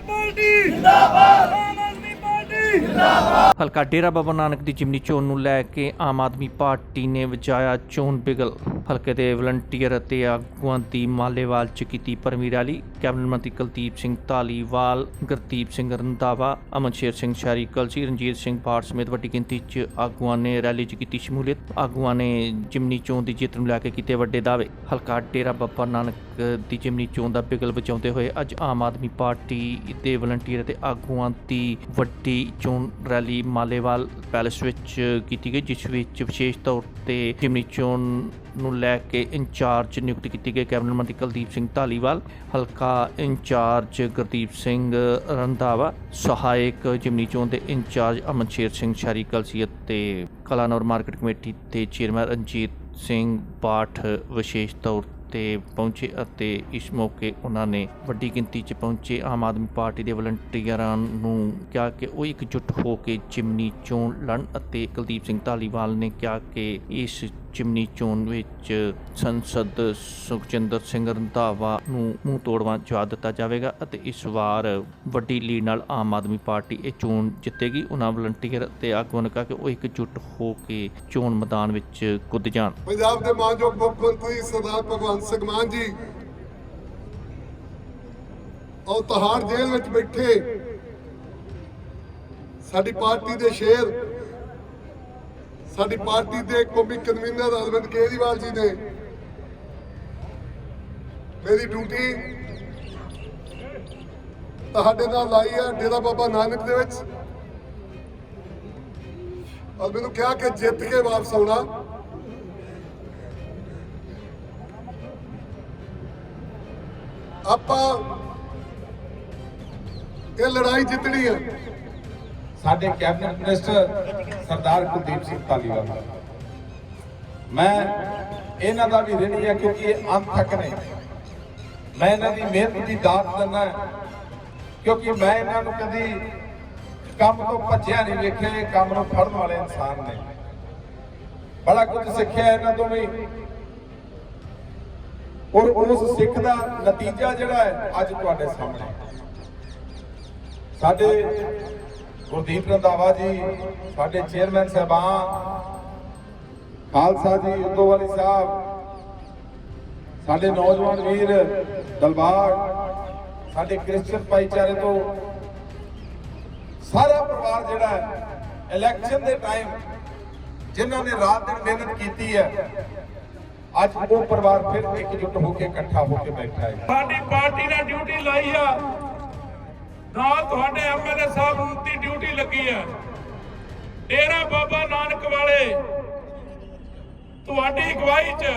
Party. ਜਿੰਦਾਬਾਦ। ਹਲਕਾ ਡੇਰਾ ਬਾਬਾ ਨਾਨਕ ਦੀ ਜਿਮਨੀ ਚੋਣ ਨੂੰ ਲੈ ਕੇ ਆਮ ਆਦਮੀ ਪਾਰਟੀ ਨੇ ਵਜਾਇਆ ਚੋਣ ਬਿਗਲ। ਹਲਕੇ ਦੇ ਵਲੰਟੀਅਰ ਅਤੇ ਆਗੂਆਂ ਦੀ ਮਾਲੇਵਾਲ ਚ ਕੀਤੀ ਪਰਮੀ ਰੈਲੀ। ਕੈਬਨਿਟ ਮੰਤਰੀ ਕੁਲਦੀਪ ਸਿੰਘ ਧਾਲੀਵਾਲ, ਗੁਰਦੀਪ ਸਿੰਘ ਰੰਧਾਵਾ ਅਮਨਸ਼ੇਰ ਸਿੰਘ ਸ਼ਾਰੀ ਕਲਸੀ ਰਣਜੀਤ ਸਿੰਘ ਬਾੜ ਸਮੇਤ ਵੱਡੀ ਗਿਣਤੀ ਚ ਆਗੂਆਂ ਨੇ ਰੈਲੀ ਚ ਕੀਤੀ ਸ਼ਮੂਲੀਅਤ। ਆਗੂਆਂ ਨੇ ਜਿਮਨੀ ਚੋਣ ਦੀ ਜਿੱਤ ਨੂੰ ਲੈ ਕੇ ਕੀਤੇ ਵੱਡੇ ਦਾਅਵੇ। ਹਲਕਾ ਡੇਰਾ ਬਾਬਾ ਨਾਨਕ ਦੀ ਜਿਮਨੀ ਚੋਣ ਦਾ ਬਿਗਲ ਵਜਾਉਂਦੇ ਹੋਏ ਅੱਜ ਆਮ ਆਦਮੀ ਪਾਰਟੀ ਦੇ ਵਲੰਟੀਅਰ ਅਤੇ ਆਗੂਆਂ ਦੀ ਵੱਡੀ ਚੋਣ ਰੈਲੀ ਮਾਲੇਵਾਲ ਪੈਲੇਸ ਵਿੱਚ ਕੀਤੀ ਗਈ, ਜਿਸ ਵਿੱਚ ਵਿਸ਼ੇਸ਼ ਤੌਰ ਤੇ ਜਿਮਨੀ ਚੋਣ ਨੂੰ ਲੈ ਕੇ ਇੰਚਾਰਜ ਨਿਯੁਕਤ ਕੀਤੀ ਗਈ ਕੈਬਨਿਟ ਮੰਤਰੀ ਕੁਲਦੀਪ ਸਿੰਘ ਧਾਲੀਵਾਲ, ਹਲਕਾ ਇੰਚਾਰਜ ਗੁਰਦੀਪ ਸਿੰਘ ਰੰਧਾਵਾ, ਸਹਾਇਕ ਜਿਮਨੀ ਚੋਣ ਦੇ ਇੰਚਾਰਜ ਅਮਨਸ਼ੇਰ ਸਿੰਘ ਸ਼ਾਰੀ ਕਲਸੀਅਤ ਤੇ ਕਲਾਨੌਰ ਮਾਰਕੀਟ ਕਮੇਟੀ ਦੇ ਚੇਅਰਮੈਨ ਰਣਜੀਤ ਸਿੰਘ ਬਾਠ। ਵਿਸ਼ੇਸ਼ ਤੌਰ ਤੇ ਪਹੁੰਚੇ ਅਤੇ ਇਸ ਮੌਕੇ ਉਹਨਾਂ ਨੇ ਵੱਡੀ ਗਿਣਤੀ 'ਚ ਪਹੁੰਚੇ। ਆਮ ਆਦਮੀ ਪਾਰਟੀ ਦੇ ਵਲੰਟੀਅਰਾਂ ਨੂੰ ਕਿਹਾ ਕਿ ਉਹ ਇਕਜੁੱਟ ਹੋ ਕੇ ਜਿਮਨੀ ਚੋਣ ਲੜਨ ਅਤੇ ਕੁਲਦੀਪ ਸਿੰਘ ਧਾਲੀਵਾਲ ਨੇ ਕਿਹਾ ਕਿ ਇਸ ਜਿਮਨੀ ਚੋਣ ਵਿੱਚ ਸੰਸਦ ਸੁਖਜਿੰਦਰ ਸਿੰਘ ਰੰਧਾਵਾ ਨੂੰ ਮੂੰਹ ਤੋੜਵਾ ਜਵਾਬ ਦਿੱਤਾ ਜਾਵੇਗਾ ਅਤੇ ਇਸ ਵਾਰ ਵੱਡੀ ਲੀਡ ਨਾਲ ਆਮ ਆਦਮੀ ਪਾਰਟੀ ਇਹ ਚੋਣ ਜਿੱਤੇਗੀ। ਉਹਨਾਂ ਵਲੰਟੀਅਰ ਤੇ ਆਗੂਆਂ ਨੇ ਕਿਹਾ ਕਿ ਉਹ ਇਕਜੁੱਟ ਹੋ ਕੇ ਚੋਣ ਮੈਦਾਨ ਵਿੱਚ ਕੁੱਦ ਜਾਣ। ਪੰਜਾਬ ਦੇ ਮਾਨਯੋਗ ਮੁੱਖ ਮੰਤਰੀ ਸਰਦਾਰ ਭਗਵੰਤ ਸਿੰਘ ਮਾਨ ਜੀ, ਉਹ ਤਹਾੜ ਜੇਲ੍ਹ ਵਿੱਚ ਬੈਠੇ। ਸਾਡੀ ਪਾਰਟੀ ਦੇ ਸ਼ੇਰ ਸਾਡੀ ਪਾਰਟੀ ਦੇ ਕੌਮੀ ਕਨਵੀਨਰ ਅਰਵਿੰਦ ਕੇਜਰੀਵਾਲ ਜੀ ਨੇ। ਮੇਰੀ ਡਿਊਟੀ ਤੁਹਾਡੇ ਨਾਲ ਲਾਈ ਹੈ ਡੇਰਾ ਬਾਬਾ ਨਾਨਕ ਦੇ ਵਿੱਚ। ਔਰ ਮੈਨੂੰ ਕਿਹਾ ਕਿ ਜਿੱਤ ਕੇ ਵਾਪਸ ਆਉਣਾ। ਆਪਾਂ ਇਹ ਲੜਾਈ ਜਿੱਤਣੀ ਹੈ ਸਾਡੇ ਕੈਬਨਿਟ ਮਿਨਿਸਟਰ ਸਰਦਾਰ ਕੁਲਦੀਪ ਸਿੰਘ ਧਾਲੀਵਾਲ ਮੈਂ ਇਹਨਾਂ ਦਾ ਵੀ ਰਿਣੀ ਹੈ ਕਿਉਂਕਿ ਇਹ ਅੰਤ ਨੇ। ਮੈਂ ਇਹਨਾਂ ਦੀ ਮਿਹਨਤ ਦੀ ਦਾਤ ਦਿੰਦਾ ਕਿਉਂਕਿ ਮੈਂ ਇਹਨਾਂ ਨੂੰ ਕਦੀ ਕੰਮ ਤੋਂ ਭੱਜਿਆ ਨਹੀਂ ਵੇਖਿਆ, ਇਹ ਕੰਮ ਨੂੰ ਫੜਨ ਵਾਲੇ ਇਨਸਾਨ ਨੇ। ਬੜਾ ਕੁਝ ਸਿੱਖਿਆ ਇਹਨਾਂ ਤੋਂ ਵੀ। ਔਰ ਉਸ ਸਿੱਖ ਦਾ ਨਤੀਜਾ ਜਿਹੜਾ ਹੈ ਅੱਜ ਤੁਹਾਡੇ ਸਾਹਮਣੇ। ਸਾਡੇ ਗੁਰਦੀਪ ਰੰਧਾਵਾ ਜੀ, ਸਾਡੇ ਚੇਅਰਮੈਨ ਸਾਹਿਬਾਨ, ਖਾਲਸਾ ਜੀ ਉਦੋਵਾਲੀ ਸਾਹਿਬ, ਸਾਡੇ ਨੌਜਵਾਨ ਵੀਰ ਦਲਬਾਗ ਸਾਡੇ ਕ੍ਰਿਸਚੀਅਨ ਭਾਈਚਾਰੇ ਤੋਂ ਸਾਰਾ ਪਰਿਵਾਰ ਜਿਹੜਾ ਹੈ ਇਲੈਕਸ਼ਨ ਦੇ ਟਾਈਮ ਜਿਨ੍ਹਾਂ ਨੇ ਰਾਤ ਦਿਨ ਮਿਹਨਤ ਕੀਤੀ ਹੈ, ਅੱਜ ਉਹ ਪਰਿਵਾਰ ਫਿਰ ਇਕਜੁੱਟ ਹੋ ਕੇ ਇਕੱਠਾ ਹੋ ਕੇ ਬੈਠਾ ਹੈ। ਸਾਡੀ ਪਾਰਟੀ ਨੇ ਡਿਊਟੀ ਲਾਈ ਆ। ਨਾਲ ਤੁਹਾਡੇ ਐਮਐਲਏ ਸਾਹਿਬ ਦੀ ਡਿਊਟੀ ਲੱਗੀ ਆ ਡੇਰਾ ਬਾਬਾ ਨਾਨਕ ਵਾਲੇ ਤੁਹਾਡੀ ਅਗਵਾਈ 'ਚ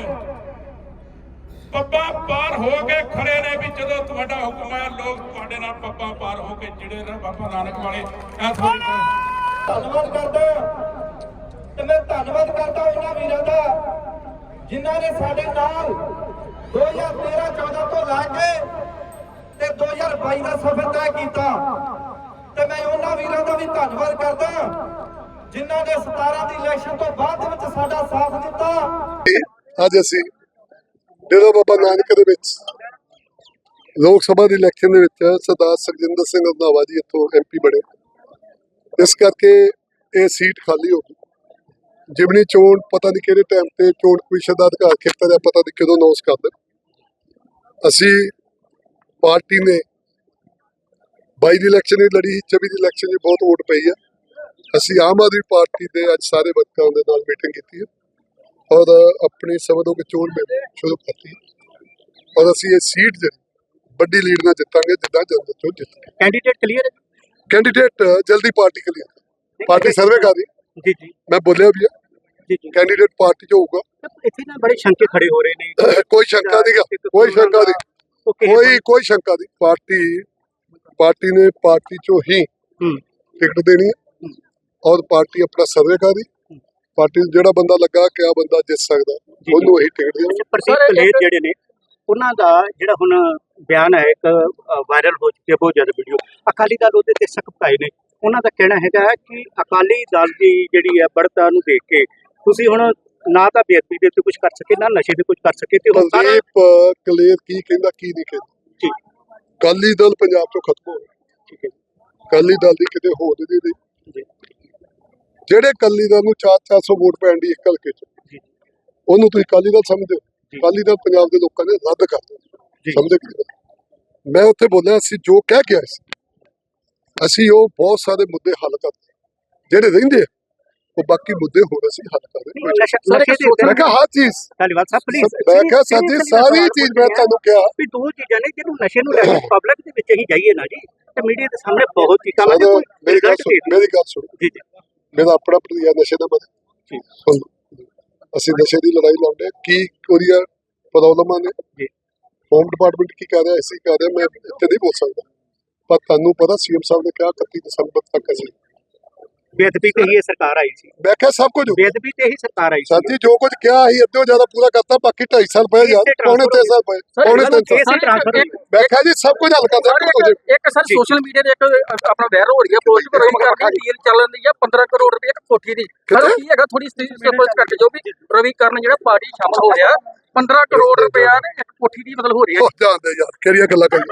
ਪੱਪਾ ਪਾਰ ਹੋ ਕੇ ਖੜੇ ਨੇ ਵੀ ਜਦੋਂ ਤੁਹਾਡਾ ਹੁਕਮ ਆਇਆ ਲੋਕ ਤੁਹਾਡੇ ਨਾਲ ਪੱਪਾ ਪਾਰ ਹੋ ਕੇ ਜਿਹੜੇ ਨੇ ਬਾਬਾ ਨਾਨਕ ਵਾਲੇ। ਧੰਨਵਾਦ ਕਰਦਾ। ਤੇ ਮੈਂ ਧੰਨਵਾਦ ਕਰਦਾ ਉਹਨਾਂ ਵੀਰਾਂ ਦਾ ਜਿਨ੍ਹਾਂ ਨੇ ਸਾਡੇ ਨਾਲ 2013 14 ਤੋਂ ਲੈ ਕੇ 2022 ਦਾ ਸਫ਼ਰ ਤੈਅ ਕੀਤਾ ਤੇ ਮੈਂ ਉਹਨਾਂ ਵੀਰਾਂ ਦਾ ਵੀ ਧੰਨਵਾਦ ਕਰਦਾ ਜਿਨ੍ਹਾਂ ਨੇ 17 ਦੀ ਇਲੈਕਸ਼ਨ ਤੋਂ ਬਾਅਦ ਵਿੱਚ ਸਾਡਾ ਸਾਥ ਦਿੱਤਾ। ਅੱਜ ਅਸੀਂ ਡੇਰਾ ਬਾਬਾ ਨਾਨਕ ਦੇ ਵਿੱਚ ਲੋਕ ਸਭਾ ਦੀ ਇਲੈਕਸ਼ਨ ਦੇ ਵਿੱਚ ਸਰਦਾਰ ਸੁਖਜਿੰਦਰ ਸਿੰਘ ਰੰਧਾਵਾ ਜੀ ਇੱਥੋਂ ਐਮਪੀ ਬਣੇ। ਇਸ ਕਰਕੇ ਇਹ ਸੀਟ ਖਾਲੀ ਹੋ ਗਈ। ਜਿਮਨੀ ਚੋਣ ਪਤਾ ਨਹੀਂ ਕਿਹੜੇ ਟਾਈਮ ਤੇ ਚੋਣ ਕਮਿਸ਼ਨ ਦਾ ਅਧਿਕਾਰ ਖੇਤਰ ਦਾ ਪਤਾ ਨਹੀਂ ਕਦੋਂ ਅਨਾਉਂਸ ਕਰ ਦੇਣ। ਅਸੀਂ ਪਾਰਟੀ ਨੇ 22 ਦੀ ਇਲੈਕਸ਼ਨ ਹੀ ਲੜੀ 24 ਦੀ ਇਲੈਕਸ਼ਨ 'ਚ ਬਹੁਤ ਵੋਟ ਪਈ ਹੈ ਅਸੀਂ ਆਮ ਆਦਮੀ ਪਾਰਟੀ ਦੇ ਅੱਜ ਸਾਰੇ ਵਰਕਰਾਂ ਦੇ ਨਾਲ ਮੀਟਿੰਗ ਕੀਤੀ ਹੈ ਔਰ ਆਪਣੀ ਸਮਝੋ ਕਿ ਚੋਣ ਮੈਂ ਸ਼ੁਰੂ ਕਰਤੀ ਹੈ ਔਰ ਅਸੀਂ ਇਹ ਸੀਟ ਜਿਹੜੀ ਵੱਡੀ ਲੀਡ ਨਾਲ ਜਿੱਤਾਂਗੇ ਜਿੱਦਾਂ ਜਨਰਲ ਚੋਣ ਜਿੱਤਾਂਗੇ ਕੈਂਡੀਡੇਟ ਕਲੀਅਰ ਹੈ? ਕੈਂਡੀਡੇਟ ਜਲਦੀ ਪਾਰਟੀ ਕੇ ਲਈ ਪਾਰਟੀ ਸਰਵੇ ਕਰ ਰਹੀ। ਜੀ ਜੀ। ਮੈਂ ਬੋਲਿਆ ਵੀ ਜੀ ਜੀ। ਕੈਂਡੀਡੇਟ ਪਾਰਟੀ ਚ ਹੋਊਗਾ। ਇੱਥੇ ਨਾ ਬੜੇ ਸ਼ੰਕੇ ਖੜੇ ਹੋ ਰਹੇ ਨੇ। ਕੋਈ ਸ਼ੰਕਾ ਨਹੀਂ ਕੋਈ ਸ਼ੰਕਾ ਨਹੀਂ ਕੋਈ ਕੋਈ ਸ਼ੰਕਾ ਨਹੀਂ ਪਾਰਟੀ ਪਾਰਟੀ ਨੇ ਪਾਰਟੀ ਚੋਂ ਹੀ ਟਿਕਟ ਦੇਣੀ ਹੈ। ਔਰ ਪਾਰਟੀ ਆਪਣਾ ਸਰਵੇ ਕਰ ਪਾਰਟੀ ਜਿਹੜਾ ਬੰਦਾ ਲੱਗਾ ਕਿ ਆ ਬੰਦਾ ਜਿੱਤ ਸਕਦਾ। ਉਹਨੂੰ ਹੀ ਟਿਕਟ ਦੇਣੀ ਪ੍ਰਦੀਪ ਕਲੇਰ ਜਿਹੜੇ ਨੇ ਉਹਨਾਂ ਦਾ ਜਿਹੜਾ ਹੁਣ ਬਿਆਨ ਹੈ ਇੱਕ ਵਾਇਰਲ ਹੋ ਚੁੱਕੀ ਹੈ ਬਹੁਤ ਜ਼ਿਆਦਾ ਵੀਡੀਓ ਅਕਾਲੀ ਦਲ ਉਹਦੇ ਤੇ ਸਖਤ ਭਾਈ ਨੇ। ਉਹਨਾਂ ਦਾ ਕਹਿਣਾ ਹੈਗਾ ਕਿ ਅਕਾਲੀ ਦਲ ਦੀ ਜਿਹੜੀ ਹੈ ਬੜਤਾ ਨੂੰ ਦੇਖ ਕੇ ਤੁਸੀਂ ਹੁਣ ਨਾ ਤਾਂ ਬੇਅਦਬੀ ਦੇ ਉੱਤੇ ਕੁਝ ਕਰ ਸਕੇ ਨਾ ਨਸ਼ੇ ਤੇ ਕੁਝ ਕਰ ਸਕੇ ਤੇ ਹੁਣ ਸਾਰਾ ਕਲੇਰ ਕੀ ਕਹਿੰਦਾ ਕੀ ਨਹੀਂ ਕਹਿੰਦਾ। ਠੀਕ ਕਾਲੀ ਦਲ ਪੰਜਾਬ ਤੋਂ ਖਤਮ ਹੋ ਗਿਆ ਕਾਲੀ ਦਲ ਦੀ ਕਿਤੇ ਹੋਂਦ ਨਹੀਂ ਰਹੀ ਜੀ ਜਿਹੜੇ ਅਕਾਲੀ ਦਲ ਨੂੰ 4-400 ਵੋਟ ਪੈਣ ਦੀ ਇੱਕ ਹਲਕੇ ਚ। ਉਹਨੂੰ ਤੁਸੀਂ ਅਕਾਲੀ ਦਲ ਸਮਝਦੇ ਹੋ ਜੀ। ਅਕਾਲੀ ਦਲ ਪੰਜਾਬ ਦੇ ਲੋਕਾਂ ਨੇ ਰੱਦ ਕਰ। ਦਿੱਤਾ ਸਮਝੇ ਕਿ? ਮੈਂ ਉੱਥੇ ਬੋਲਿਆ ਅਸੀਂ ਜੋ ਕਹਿ ਕੇ ਆਏ ਸੀ ਅਸੀਂ ਉਹ ਬਹੁਤ ਸਾਰੇ ਮੁੱਦੇ ਹੱਲ ਕਰਦੇ ਜਿਹੜੇ ਰਹਿੰਦੇ ਆ ਉਹ ਬਾਕੀ ਮੁੱਦੇ ਹੋਰ ਅਸੀਂ ਹੱਲ ਕਰ ਰਹੇ ਹਾਂ। ਮੈਂ ਕਿਹਾ ਹਰ ਚੀਜ਼ ਧੰਨਵਾਦ ਸਾਹਿਬ ਪਲੀਜ਼ ਮੈਂ ਕਿਹਾ ਸਾਡੀ ਸਾਰੀ ਚੀਜ਼ ਮੈਂ ਤੁਹਾਨੂੰ ਕਿਹਾ ਵੀ ਦੋ ਚੀਜ਼ਾਂ ਨੇ ਜਿਹਨੂੰ ਨਸ਼ੇ ਨੂੰ ਲੈ ਕੇ ਪਬਲਿਕ ਦੇ ਵਿੱਚ ਹੀ ਜਾਈਏ ਨਾ ਜੀ ਤੇ ਮੀਡੀਆ ਦੇ ਸਾਹਮਣੇ ਬਹੁਤ ਸਰ ਕੋਈ ਮੇਰੀ ਗੱਲ ਸੁਣ। ਮੇਰੀ ਗੱਲ ਸੁਣ ਜੀ ਜੀ ਮੇਰਾ ਆਪਣਾ ਪ੍ਰਿਆ ਨਸ਼ੇ ਦਾ ਮਤ ਅਸੀਂ ਨਸ਼ੇ ਦੀ ਲੜਾਈ ਲੜਦੇ ਹਾਂ। ਕੀ ਉਹਦੀਆਂ ਪ੍ਰੋਬਲਮਾਂ ਨੇ ਜੀ। ਹੋਮ ਡਿਪਾਰਟਮੈਂਟ ਕੀ ਕਰ ਰਿਹਾ ਐਸੀ ਕਰ ਰਿਹਾ ਮੈਂ ਇੱਥੇ ਨਹੀਂ ਬੋਲ ਸਕਦਾ ਪਰ ਤੁਹਾਨੂੰ ਪਤਾ ਸੀਐਮ ਸਾਹਿਬ ਨੇ ਕਿਹਾ 31 ਦਸੰਬਰ ਤੱਕ ਅਸੀਂ ਬੇਅਦਬੀ ਤੇ ਹੀ ਇਹ ਸਰਕਾਰ ਆਈ ਸੀ। ਮੈਂ ਕਿਹਾ ਸਭ ਕੁਝ। ਬੇਅਦਬੀ ਤੇ ਹੀ ਸਰਕਾਰ ਆਈ ਸੀ। ਸਾਥੀ ਜੋ ਕੁਝ ਕਿਹਾ ਸੀ ਅੱਧੇ ਜ਼ਿਆਦਾ ਪੂਰਾ ਕਰਤਾ ਬਾਕੀ 2.5 ਸਾਲ ਪਏ ਯਾਰ ਪੌਣੇ 3 ਸਾਲ ਪਏ ਪੌਣੇ 3 ਸਾਲ। ਮੈਂ ਕਿਹਾ ਜੀ ਸਭ ਕੁਝ ਹੱਲ ਕਰਦਾ ਸਰ ਕੁਝ ਇੱਕ- ਸਰ ਸੋਸ਼ਲ ਮੀਡੀਆ ਤੇ ਇੱਕ ਆਪਣਾ ਵਾਇਰਲ ਹੋ ਰਹੀ ਹੈ ਪੋਸਟ ਪਰ ਕਰਨੀ ਡੀਲ ਚੱਲਣ ਦੀ ਹੈ 15 ਕਰੋੜ ਰੁਪਏ ਇੱਕ ਕੋਠੀ ਦੀ। ਸਰ ਉਹ ਕੀ ਹੈਗਾ? ਥੋੜੀ ਸਪਸ਼ਟ ਕਰਕੇ ਜੋ ਵੀ ਰਵੀ ਕਰਨ ਜਿਹੜਾ ਪਾਰਟੀ ਸ਼ਾਮਲ ਹੋ ਰਿਹਾ 15 ਕਰੋੜ ਰੁਪਇਆ ਨੇ ਇੱਕ ਕੋਠੀ ਦੀ ਮਤਲਬ ਹੋ ਰਹੀ ਹੈ। ਉਹ ਜਾਣਦੇ ਯਾਰ ਕਿਹੜੀਆਂ ਗੱਲਾਂ ਕਰੀ